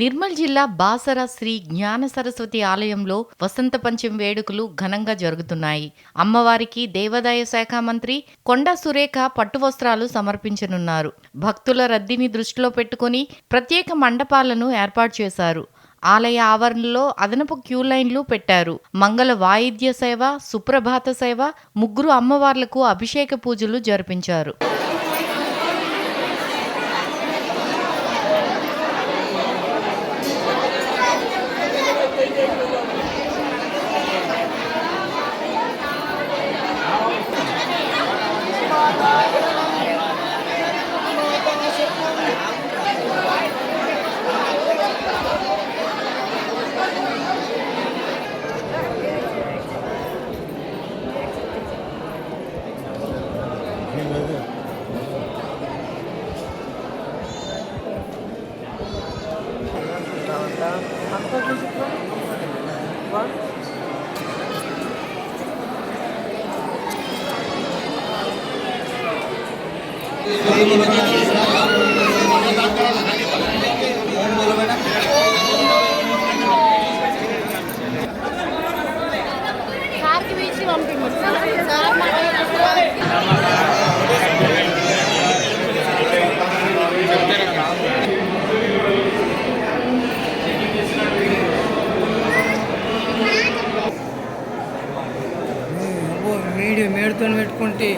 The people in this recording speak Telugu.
నిర్మల్ జిల్లా బాసర శ్రీ జ్ఞాన సరస్వతి ఆలయంలో వసంత పంచమి వేడుకలు ఘనంగా జరుగుతున్నాయి. అమ్మవారికి దేవాదాయ శాఖ మంత్రి కొండ సురేఖ పట్టు వస్త్రాలు సమర్పించనున్నారు. భక్తుల రద్దీని దృష్టిలో పెట్టుకుని ప్రత్యేక మండపాలను ఏర్పాటు చేశారు. ఆలయ ఆవరణలో అదనపు క్యూ లైన్లు పెట్టారు. మంగళ వాయిద్య సేవ సుప్రభాత సేవ ముగ్గురు అమ్మవార్లకు అభిషేక పూజలు జరిపించారు. సార్కి పిలిచి పంపించండి సార్ వీడియో మేడుతో పెట్టుకుంటే